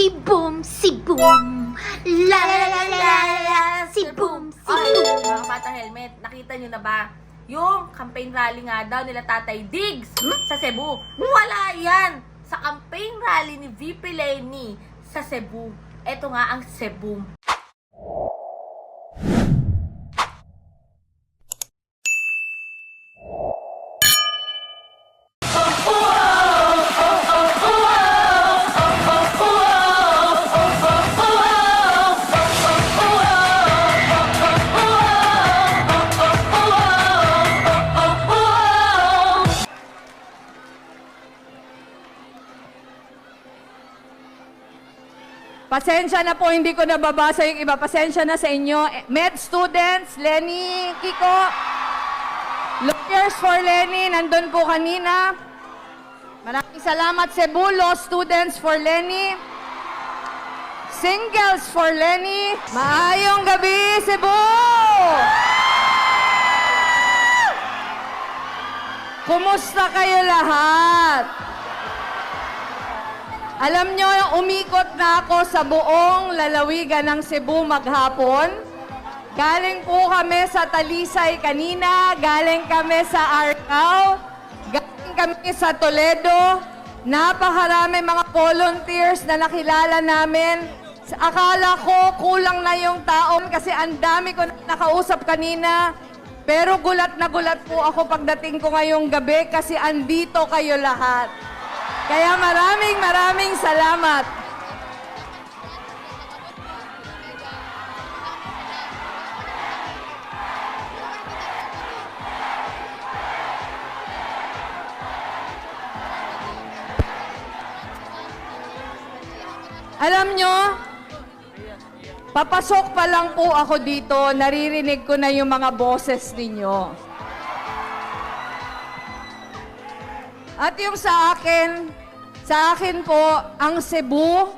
Si Boom, si Boom. La la la la la. Si Boom, si Ay, Boom. mga batang helmet, nakita nyo na ba? Yung campaign rally nga daw nila Tatay Diggs sa Cebu. Wala yan! Sa campaign rally ni VP Lenny sa Cebu. Ito nga ang Cebu. Pasensya na po, hindi ko nababasa yung iba. Pasensya na sa inyo. Med students, Lenny, Kiko, lawyers for Lenny, nandun po kanina. Maraming salamat Cebu Law Students for Lenny. Singles for Lenny. Maayong gabi, Cebu! Kumusta kayo lahat? Alam nyo, umikot na ako sa buong lalawigan ng Cebu maghapon. Galing po kami sa Talisay kanina, galing kami sa Arcao, galing kami sa Toledo. Napakarami mga volunteers na nakilala namin. Akala ko kulang na yung tao kasi ang dami ko na nakausap kanina. Pero gulat na gulat po ako pagdating ko ngayong gabi kasi andito kayo lahat. Kaya maraming maraming salamat. Alam nyo, papasok pa lang po ako dito, naririnig ko na yung mga boses ninyo. At yung sa akin, sa akin po, ang Cebu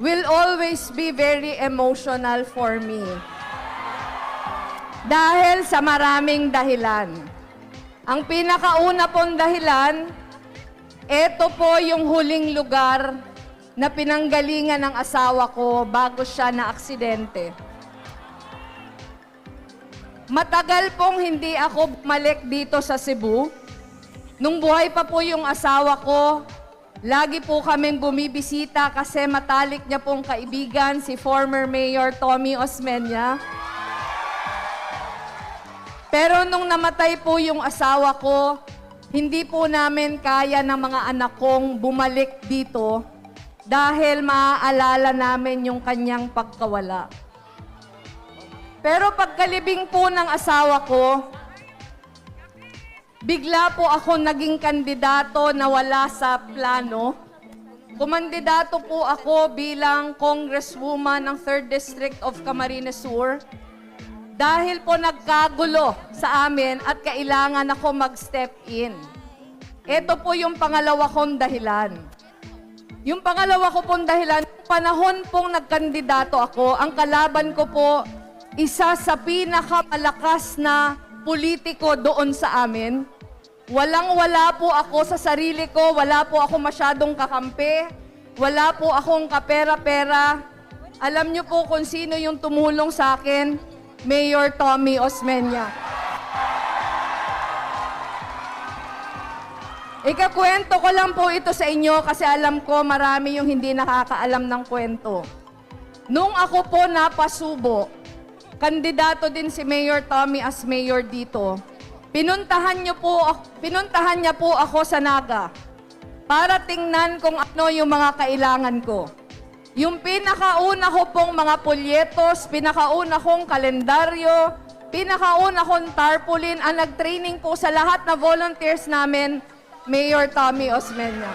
will always be very emotional for me. Dahil sa maraming dahilan. Ang pinakauna pong dahilan, ito po yung huling lugar na pinanggalingan ng asawa ko bago siya na aksidente. Matagal pong hindi ako bumalik dito sa Cebu. Nung buhay pa po yung asawa ko, lagi po kaming bumibisita kasi matalik niya pong kaibigan si former Mayor Tommy Osmeña. Pero nung namatay po yung asawa ko, hindi po namin kaya ng mga anak kong bumalik dito dahil maaalala namin yung kanyang pagkawala. Pero pagkalibing po ng asawa ko, bigla po ako naging kandidato na wala sa plano. Kumandidato po ako bilang congresswoman ng 3rd District of Camarines Sur dahil po nagkagulo sa amin at kailangan ako mag-step in. Ito po yung pangalawa kong dahilan. Yung pangalawa ko pong dahilan, panahon pong nagkandidato ako, ang kalaban ko po, isa sa pinakamalakas na politiko doon sa amin. Walang-wala po ako sa sarili ko, wala po ako masyadong kakampi, wala po akong kapera-pera. Alam niyo po kung sino yung tumulong sa akin, Mayor Tommy Osmeña. Ikakwento ko lang po ito sa inyo kasi alam ko marami yung hindi nakakaalam ng kwento. Nung ako po napasubo, kandidato din si Mayor Tommy as mayor dito. Pinuntahan niyo po pinuntahan niya po ako sa Naga para tingnan kung ano yung mga kailangan ko. Yung pinakauna ko pong mga polyetos, pinakauna kong kalendaryo, pinakauna kong tarpaulin, ang nag-training po sa lahat na volunteers namin, Mayor Tommy Osmeña.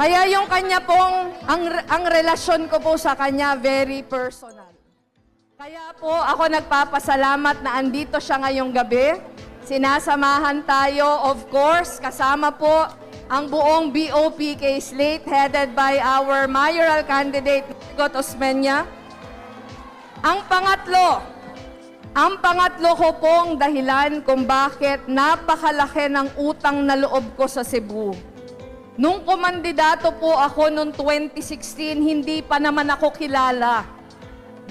Kaya yung kanya pong, ang, ang relasyon ko po sa kanya, very personal. Kaya po ako nagpapasalamat na andito siya ngayong gabi. Sinasamahan tayo, of course, kasama po ang buong BOPK slate headed by our mayoral candidate, Got Osmeña. Ang pangatlo, ang pangatlo ko pong dahilan kung bakit napakalaki ng utang na loob ko sa Cebu. Nung kumandidato po ako noong 2016, hindi pa naman ako kilala.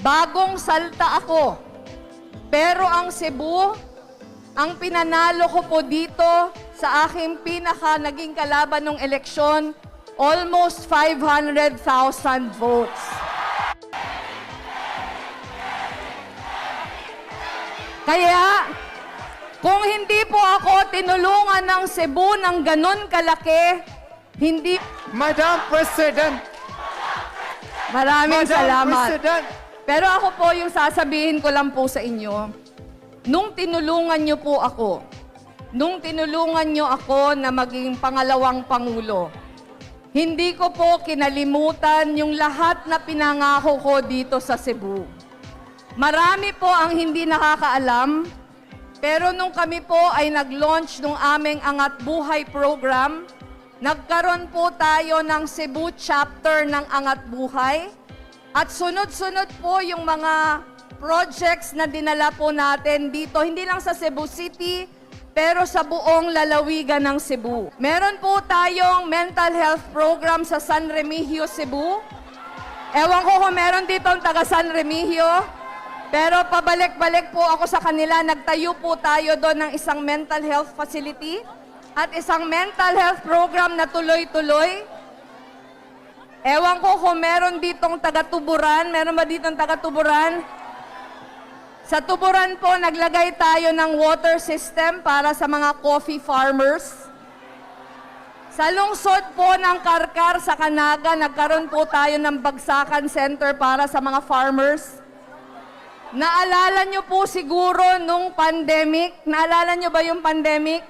Bagong salta ako. Pero ang Cebu, ang pinanalo ko po dito sa aking pinaka naging kalaban ng eleksyon, almost 500,000 votes. Kaya, kung hindi po ako tinulungan ng Cebu ng ganon kalaki, hindi... Madam President, Maraming Madam salamat. President, Pero ako po yung sasabihin ko lang po sa inyo, nung tinulungan niyo po ako, nung tinulungan niyo ako na maging pangalawang pangulo, hindi ko po kinalimutan yung lahat na pinangako ko dito sa Cebu. Marami po ang hindi nakakaalam, pero nung kami po ay nag-launch ng aming Angat Buhay program, nagkaroon po tayo ng Cebu chapter ng Angat Buhay. At sunod-sunod po yung mga projects na dinala po natin dito, hindi lang sa Cebu City, pero sa buong lalawigan ng Cebu. Meron po tayong mental health program sa San Remigio, Cebu. Ewan ko kung meron dito ang taga San Remigio, pero pabalik-balik po ako sa kanila. Nagtayo po tayo doon ng isang mental health facility at isang mental health program na tuloy-tuloy. Ewan ko kung meron ditong taga-tuburan. Meron ba ditong taga-tuburan? Sa tuburan po, naglagay tayo ng water system para sa mga coffee farmers. Sa lungsod po ng Karkar sa Kanaga, nagkaroon po tayo ng bagsakan center para sa mga farmers. Naalala nyo po siguro nung pandemic, naalala nyo ba yung pandemic?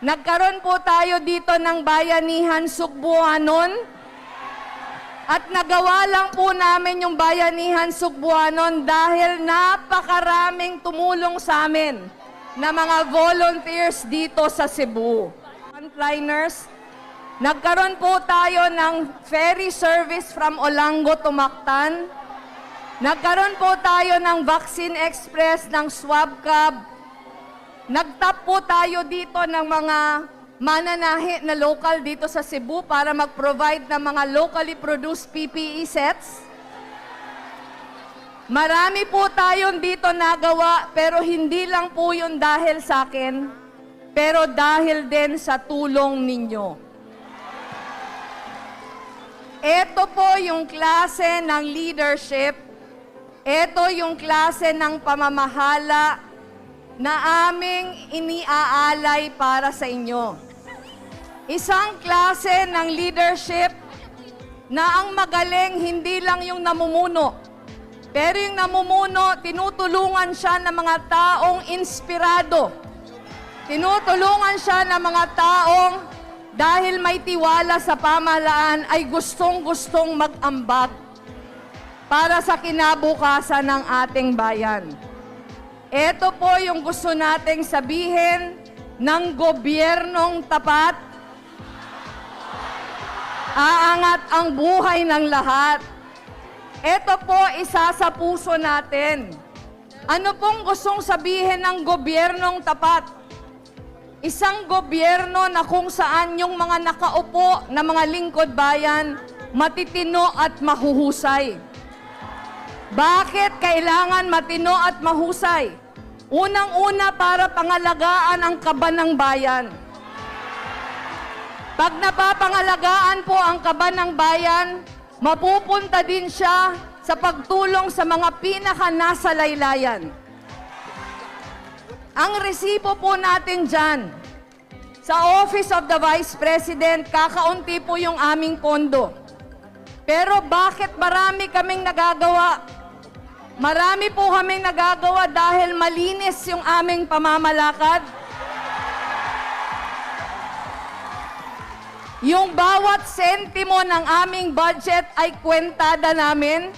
Nagkaroon po tayo dito ng bayanihan Sukbuanon. At nagawa lang po namin yung bayanihan Sukbuanon dahil napakaraming tumulong sa amin na mga volunteers dito sa Cebu. Frontliners, nagkaroon po tayo ng ferry service from Olango to Mactan. Nagkaroon po tayo ng Vaccine Express ng SwabCab. Nagtap po tayo dito ng mga mananahi na local dito sa Cebu para mag-provide ng mga locally produced PPE sets. Marami po tayong dito nagawa pero hindi lang po yun dahil sa akin, pero dahil din sa tulong ninyo. Ito po yung klase ng leadership ito yung klase ng pamamahala na aming iniaalay para sa inyo. Isang klase ng leadership na ang magaling hindi lang yung namumuno, pero yung namumuno, tinutulungan siya ng mga taong inspirado. Tinutulungan siya ng mga taong dahil may tiwala sa pamahalaan ay gustong-gustong mag-ambag para sa kinabukasan ng ating bayan. Ito po yung gusto nating sabihin ng gobyernong tapat. Aangat ang buhay ng lahat. Ito po isa sa puso natin. Ano pong gustong sabihin ng gobyernong tapat? Isang gobyerno na kung saan yung mga nakaupo na mga lingkod bayan matitino at mahuhusay. Bakit kailangan matino at mahusay? Unang-una para pangalagaan ang kaban ng bayan. Pag napapangalagaan po ang kaban ng bayan, mapupunta din siya sa pagtulong sa mga pinaka nasa laylayan. Ang resibo po natin dyan, sa Office of the Vice President, kakaunti po yung aming pondo. Pero bakit marami kaming nagagawa? Marami po kaming nagagawa dahil malinis yung aming pamamalakad. Yung bawat sentimo ng aming budget ay kwentada namin.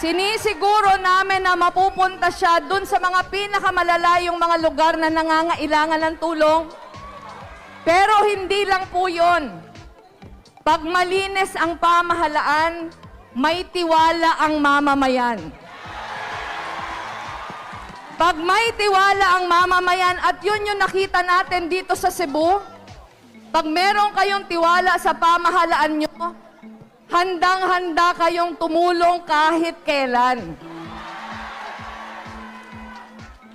Sinisiguro namin na mapupunta siya dun sa mga pinakamalalayong mga lugar na nangangailangan ng tulong. Pero hindi lang po yon. Pag malinis ang pamahalaan, may tiwala ang mamamayan. Pag may tiwala ang mamamayan, at yun yung nakita natin dito sa Cebu, Pag meron kayong tiwala sa pamahalaan nyo, handang-handa kayong tumulong kahit kailan.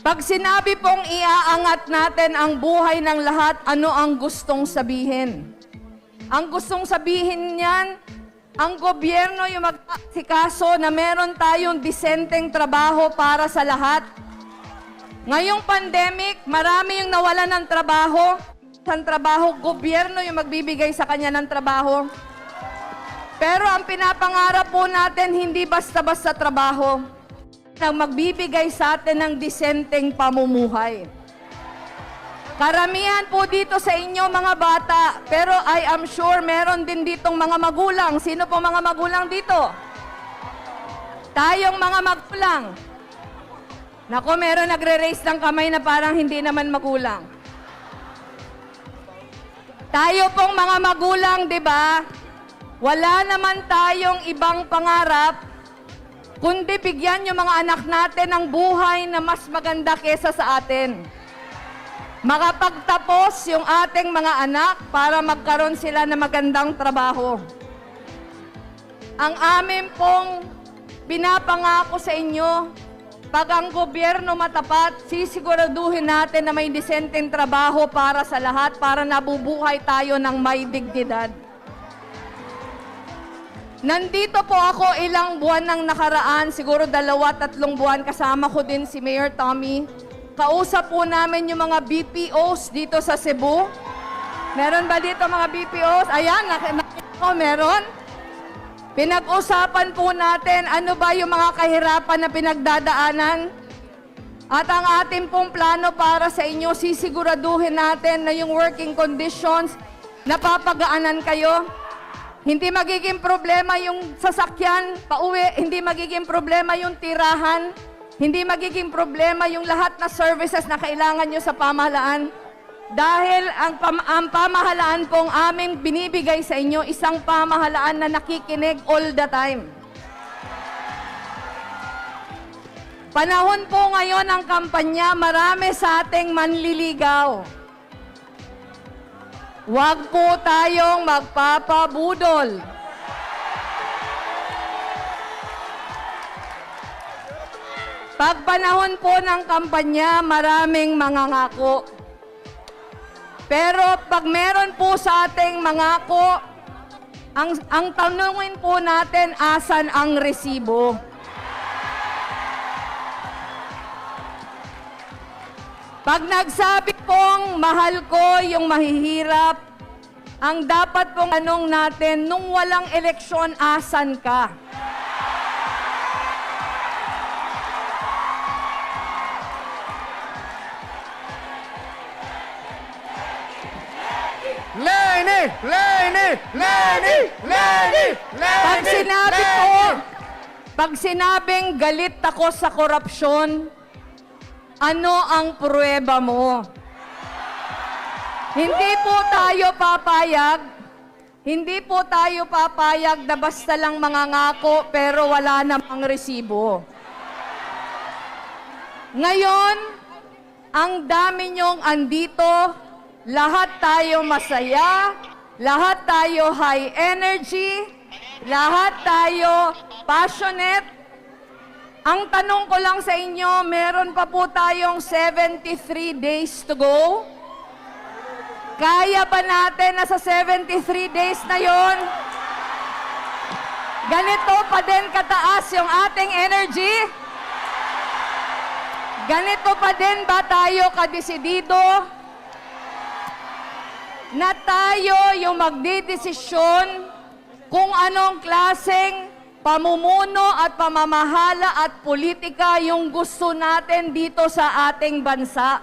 Pag sinabi pong iaangat natin ang buhay ng lahat, ano ang gustong sabihin? Ang gustong sabihin niyan, ang gobyerno yung magsikaso na meron tayong disenteng trabaho para sa lahat. Ngayong pandemic, marami yung nawalan ng trabaho. Sa trabaho, gobyerno yung magbibigay sa kanya ng trabaho. Pero ang pinapangarap po natin, hindi basta-basta trabaho. Na magbibigay sa atin ng disenteng pamumuhay. Karamihan po dito sa inyo mga bata, pero I am sure meron din ditong mga magulang. Sino po mga magulang dito? Tayong mga magulang. Nako, meron nagre-raise ng kamay na parang hindi naman magulang. Tayo pong mga magulang, di ba? Wala naman tayong ibang pangarap, kundi bigyan yung mga anak natin ng buhay na mas maganda kesa sa atin. Makapagtapos yung ating mga anak para magkaroon sila ng magandang trabaho. Ang amin pong pinapangako sa inyo, pag ang gobyerno matapat, sisiguraduhin natin na may disenteng trabaho para sa lahat para nabubuhay tayo ng may dignidad. Nandito po ako ilang buwan nang nakaraan, siguro dalawa, tatlong buwan, kasama ko din si Mayor Tommy. Kausap po namin yung mga BPOs dito sa Cebu. Meron ba dito mga BPOs? Ayan, nak- nakita ko, meron. Pinag-usapan po natin ano ba yung mga kahirapan na pinagdadaanan. At ang ating pong plano para sa inyo, sisiguraduhin natin na yung working conditions, napapagaanan kayo. Hindi magiging problema yung sasakyan pauwi, hindi magiging problema yung tirahan, hindi magiging problema yung lahat na services na kailangan nyo sa pamahalaan. Dahil ang, pam- ang pamahalaan pong aming binibigay sa inyo, isang pamahalaan na nakikinig all the time. Panahon po ngayon ng kampanya, marami sa ating manliligaw. Huwag po tayong magpapabudol. Pag panahon po ng kampanya, maraming mga ngako. Pero pag meron po sa ating mangako, ang, ang tanungin po natin, asan ang resibo? Pag nagsabi pong mahal ko yung mahihirap, ang dapat pong anong natin, nung walang eleksyon, asan ka? Lenny! Lenny! Lenny! Pag Lenny! sinabi ko, pag sinabing galit ako sa korupsyon, ano ang pruweba mo? Hindi po tayo papayag, hindi po tayo papayag na basta lang mga ngako pero wala namang resibo. Ngayon, ang dami niyong andito, lahat tayo masaya, lahat tayo high energy, lahat tayo passionate. Ang tanong ko lang sa inyo, meron pa po tayong 73 days to go. Kaya ba natin na sa 73 days na yon? Ganito pa din kataas yung ating energy? Ganito pa din ba tayo kadesidido? Na tayo yung magdidesisyon kung anong klaseng pamumuno at pamamahala at politika yung gusto natin dito sa ating bansa.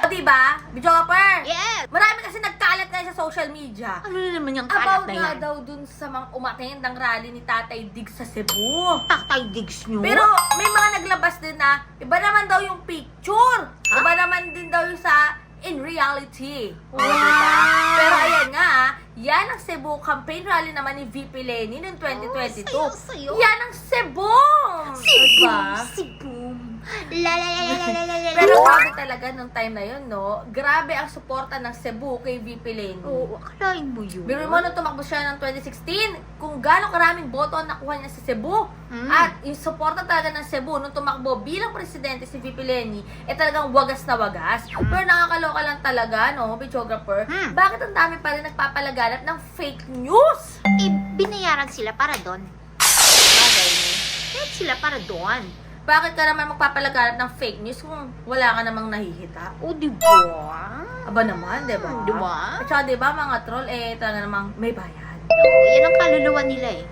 O diba, Bidyoper? Yes! Marami kasi nagkalat na sa social media. Ano na naman yung About kalat na nga yan? daw dun sa mga umattend ng rally ni Tatay Dig sa Cebu. Tatay digs nyo? Pero may mga naglabas din na iba naman daw yung picture. Iba naman din daw yung sa in reality. O, Wow! diba? Pero ayan nga, ah, yan ang Cebu campaign rally naman ni VP Lenny noong 2022. Oh, sayo, sayo. Yan ang Cebu! Si Diba? Boom! La la la la la la la. Pero grabe talaga nung time na yun, no? Grabe ang suporta ng Cebu kay VP Lenny. Oo, akalain mo yun. Biro mo nung tumakbo siya ng 2016, kung gaano karaming boto ang nakuha niya sa Cebu. Mm. At yung suporta talaga ng Cebu nung tumakbo bilang presidente si VP Lenny, eh talagang wagas na wagas. Pero nakakaloka lang talaga, no, videographer, Mm. bakit ang dami pa rin nagpapalaganap ng fake news? Eh, binayaran sila para doon. Bagay, sila para doon. Bakit ka naman magpapalaganap ng fake news kung wala ka namang nahihita? O, di ba? Aba naman, di ba? Hmm, di ba? At saka, di ba, mga troll, eh, talaga namang may bayad. Oo, yan ang kaluluwa nila eh.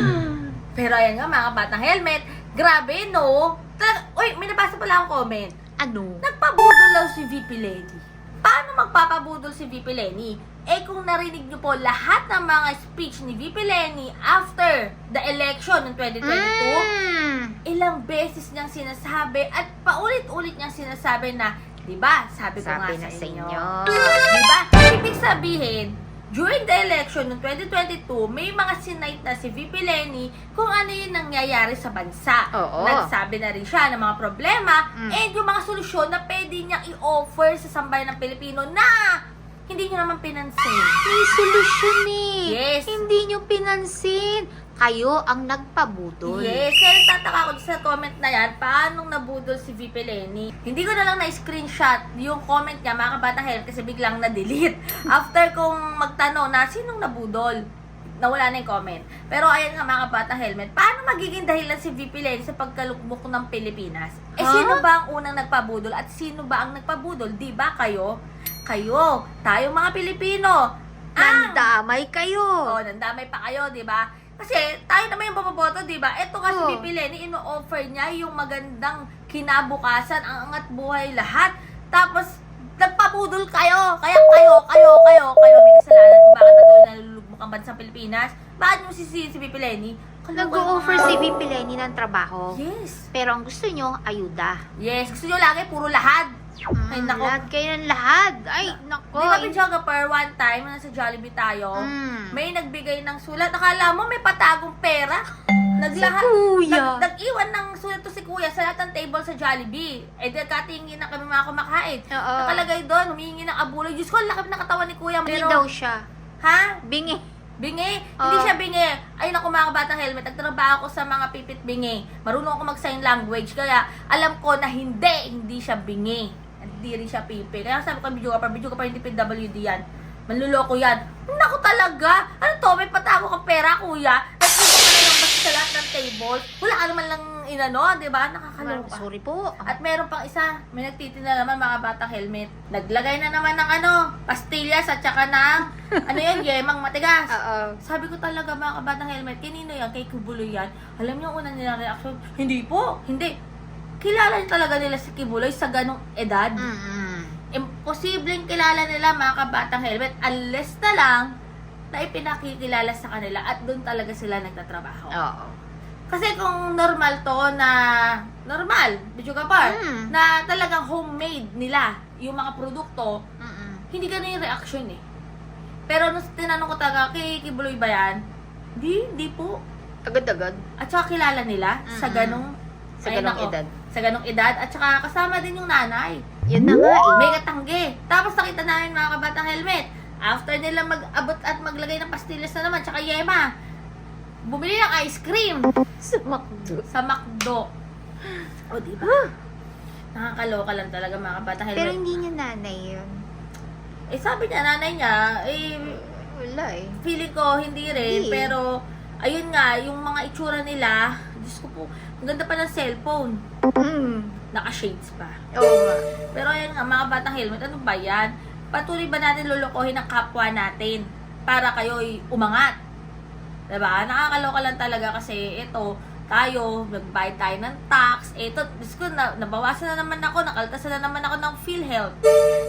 Pero ayan nga, mga batang helmet, grabe, no? Talaga, uy, may nabasa pala akong comment. Ano? Nagpabudol daw si VP Lenny. Paano magpapabudol si VP Lenny? Eh kung narinig niyo po lahat ng mga speech ni VP Lenny after the election ng 2022, Mm. Ilang beses niyang sinasabi at paulit-ulit niyang sinasabi na, di ba, sabi ko Sabi nga na sa inyo. inyo. Di ba? Ibig sabihin, during the election ng 2022, may mga sinight na si VP Lenny kung ano yung nangyayari sa bansa. Oo. Nagsabi na rin siya ng mga problema Mm. and yung mga solusyon na pwede niyang i-offer sa sambayan ng Pilipino na hindi niyo naman pinansin. May solusyon eh. Yes. Hindi nyo pinansin. Kayo ang nagpabudol. Yes, kaya nagtataka ko sa comment na yan, paano nabudol si VP Lenny. Hindi ko na lang na-screenshot yung comment niya, mga kabatang help, kasi biglang na-delete. After kong magtanong na, sinong nabudol? Nawala na yung comment. Pero ayan nga mga kabatang helmet, paano magiging dahilan si VP Lenny sa pagkalukmok ng Pilipinas? Eh Huh? sino ba ang unang nagpabudol at sino ba ang nagpabudol? Di ba kayo? Kayo, tayo mga Pilipino. Ang Nandamay kayo. Oo, nandamay pa kayo, di ba? Kasi tayo naman yung papaboto, di ba? Ito kasi Oo. VP Lenny, ino-offer niya yung magandang kinabukasan, ang angat buhay lahat. Tapos, nagpabudol kayo. Kaya kayo, kayo, kayo, kayo may kasalanan kung bakit patuloy nalulugmok ang bansang Pilipinas. Bakit mo sisisi si VP Mga- si VP Lenny ng trabaho. Yes. Pero ang gusto nyo, ayuda. Yes. Gusto nyo lagi, puro lahad. Ay, Mm, nako. Lahat kayo ng lahat. Ay, nako. Di ba, Pidjogapur, one time, nasa Jollibee tayo, Mm. may nagbigay ng sulat. Nakala mo may patagong pera. Naglahat, Si Kuya. Nag, nag-iwan ng sulat to si Kuya sa lahat ng table sa Jollibee. Eh, nagkatingin na kami mga kumakain. Oo. Nakalagay doon, humihingi ng abuloy. Diyos ko, ang laki ng katawan ni Kuya. Hindi Pero, daw siya. ha? Bingi. Bingi? Hindi Oo. siya bingi. Ay, naku mga batang helmet. Nagtrabaho ako sa mga pipit bingi. Marunong ako mag-sign language. Kaya, alam ko na hindi, hindi siya bingi. Hindi rin siya pipi. Kaya sabi ko, video ka pa, video ka pa, hindi PWD yan. Manluloko yan. Naku talaga. Ano to? May patago kang pera, kuya. Nagpunta ka na lang basta sa lahat ng table. Wala ka naman lang inano, di ba? Nakakaloka. Sorry po. At meron pang isa, may nagtitinda naman mga batang helmet. Naglagay na naman ng ano, pastillas at saka ng, ano yun, yemang matigas. Oo. Sabi ko talaga mga kabatang helmet, kanino yan? Kay Kibuloy yan? Alam niyo ang una nilang reaction? Hindi po, hindi. Kilala niyo talaga nila si Kibuloy sa ganong edad. Mm-mm. Imposibleng kilala nila mga kabatang helmet unless na lang na ipinakikilala sa kanila at doon talaga sila nagtatrabaho. Oo. Kasi kung normal to na normal, video ka par, Mm. na talagang homemade nila yung mga produkto, Mm-mm. hindi ganun yung reaction eh. Pero nung tinanong ko talaga, kay Kibuloy ba yan? Di, di po. Agad-agad. At saka kilala nila sa Mm-mm. ganong Sa ay, ganong nako, edad. Sa ganong edad. At saka kasama din yung nanay. Yan na nga eh. May katanggi. Tapos nakita namin mga kabatang helmet. After nila mag-abot at maglagay ng pastillas na naman, tsaka yema, bumili ng ice cream Sa McDo. sa McDo. O, di ba? Nakakaloka lang talaga mga helmet. Pero hindi niya nanay yun. eh, sabi niya, nanay niya, eh, Wala eh. feeling ko hindi rin. Hindi. Pero, ayun nga, yung mga itsura nila, Diyos ko po, ang ganda pa ng cellphone. Mm. Naka-shades pa. Oo nga. Pero ayun nga, mga batang helmet, ano ba yan? Patuloy ba natin lulukohin ang kapwa natin para kayo'y umangat? Diba? Nakakaloka lang talaga kasi ito, tayo, nagbayad tayo ng tax. Ito, Diyos ko, na, nabawasan na naman ako, nakaltasan na naman ako ng PhilHealth.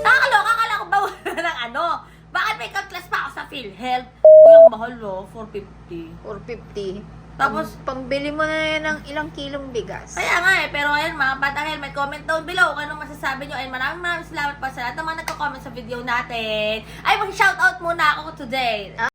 Nakakaloka, akala ko bawasan ng ano. Bakit may kaltas pa ako sa PhilHealth? Uy, ang mahal oh, 450. 450. Tapos, Pam- pambili mo na yan ng ilang kilong bigas. Kaya nga eh, pero ayun mga batang helmet, comment down below kung anong masasabi nyo. And maraming maraming salamat pa sa lahat ng mga nagko-comment sa video natin. Ay, mag-shoutout muna ako today. Ah.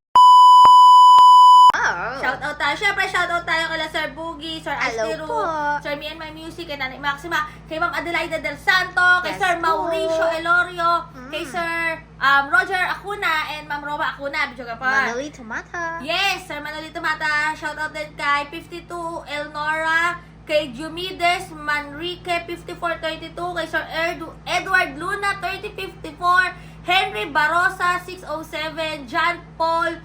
Shoutout tayo. Siyempre, shoutout tayo kala Sir Boogie, Sir Hello po. Sir Me and My Music, kay Nanay Maxima, kay Ma'am Adelaida Del Santo, kay Yes Sir po. Mauricio Elorio, Mm. kay Sir um, Roger Acuna, and Ma'am Roma Acuna, video ka pa. Manoli Tomata. Yes, Sir Manolito Mata. Shoutout din kay 52 Elnora, kay Jumides Manrique 5432, kay Sir Edu- Edward Luna 3054, Henry Barosa 607, John Paul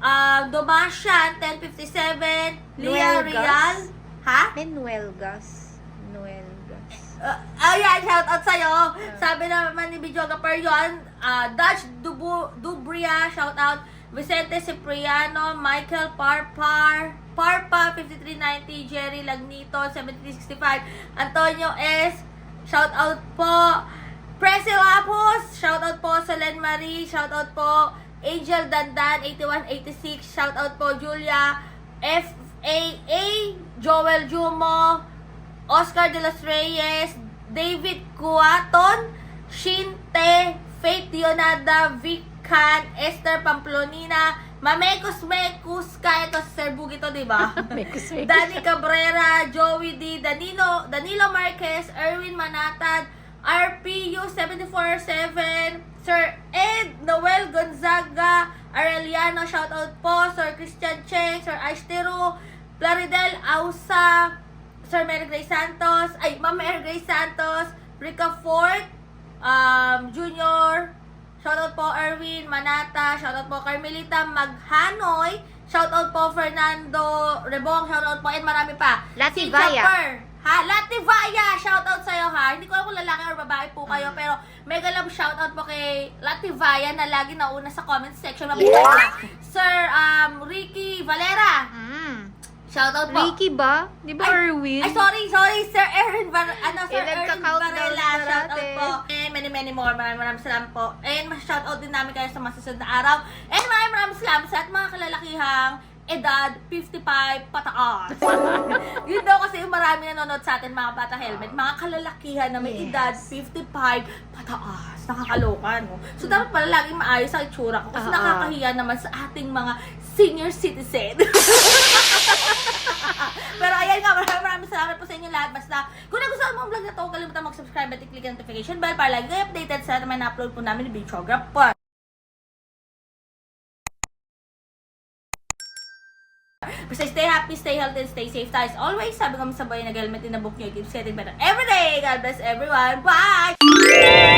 uh, Domasian 1057, Leah Noel Real. Ha? Manuel Gas. Noel Gas. Uh, ayan, shout out sa'yo. Sabi naman ni Videographer yun, uh, Dutch Dubu, Dubria, shout out. Vicente Cipriano, Michael Parpar, Parpa 5390, Jerry Lagnito 7365, Antonio S, shout out po. Presi Lapos, shout out po sa Len Marie, shout out po Angel Dandan 8186, shout out po Julia. FAA, Joel Jumo, Oscar de los Reyes, David Cuaton, Shinte, Faith Dionada, Vic Can, Esther Pamplonina, Mamekos Mekus, ka ito sa Sir Bug ito, di ba? Danny Cabrera, Joey D, Danilo, Danilo Marquez, Erwin Manatad, RPU 747, Sir Ed, Noel Gonzaga, Areliano, shoutout po, Sir Christian Cheng, Sir Aistero, Plaridel Ausa, Sir Mary Grace Santos, ay, Ma'am Mary Grace Santos, Rica Fort, um, Junior, shoutout po Erwin Manata, shoutout po Carmelita Maghanoy, shoutout po Fernando Rebong, shoutout po, and marami pa. Lati Si Vaya. Ha, Lativaya, shoutout sa'yo ha. Hindi ko alam kung lalaki or babae po kayo, pero mega love shoutout po kay Lativaya na lagi nauna sa comment section. Mabuhay Sir um, Ricky Valera, Mm. shoutout po. Ricky ba? Di ba Erwin? Ay, sorry, sorry, Sir Erin Bar ano, Sir Yung Erin nagka-countdown Varela, na shoutout natin. po. And many, many more. Maraming maraming salamat po. And shoutout din namin kayo sa masusunod na araw. And maraming maraming salamat sa lahat mga kalalakihang edad 55 pataas. Yun daw kasi yung marami nanonood sa atin mga bata helmet, mga kalalakihan na may Yes. edad 55 pataas. Nakakaloka, no? So, dapat pala laging maayos ang itsura ko kasi Oo. nakakahiya naman sa ating mga senior citizen. Pero ayan nga, maraming maraming salamat po sa inyo lahat. Basta, kung nagustuhan mo ang vlog na to, kalimutan mag-subscribe at i-click ang notification bell para lagi kayo updated sa naman na-upload po namin ni Videographer. Basta stay happy, stay healthy, and stay safe tayo. Always, sabi ko sa boy, nag-helmet in the book nyo. It keeps getting better every day. God bless everyone. Bye!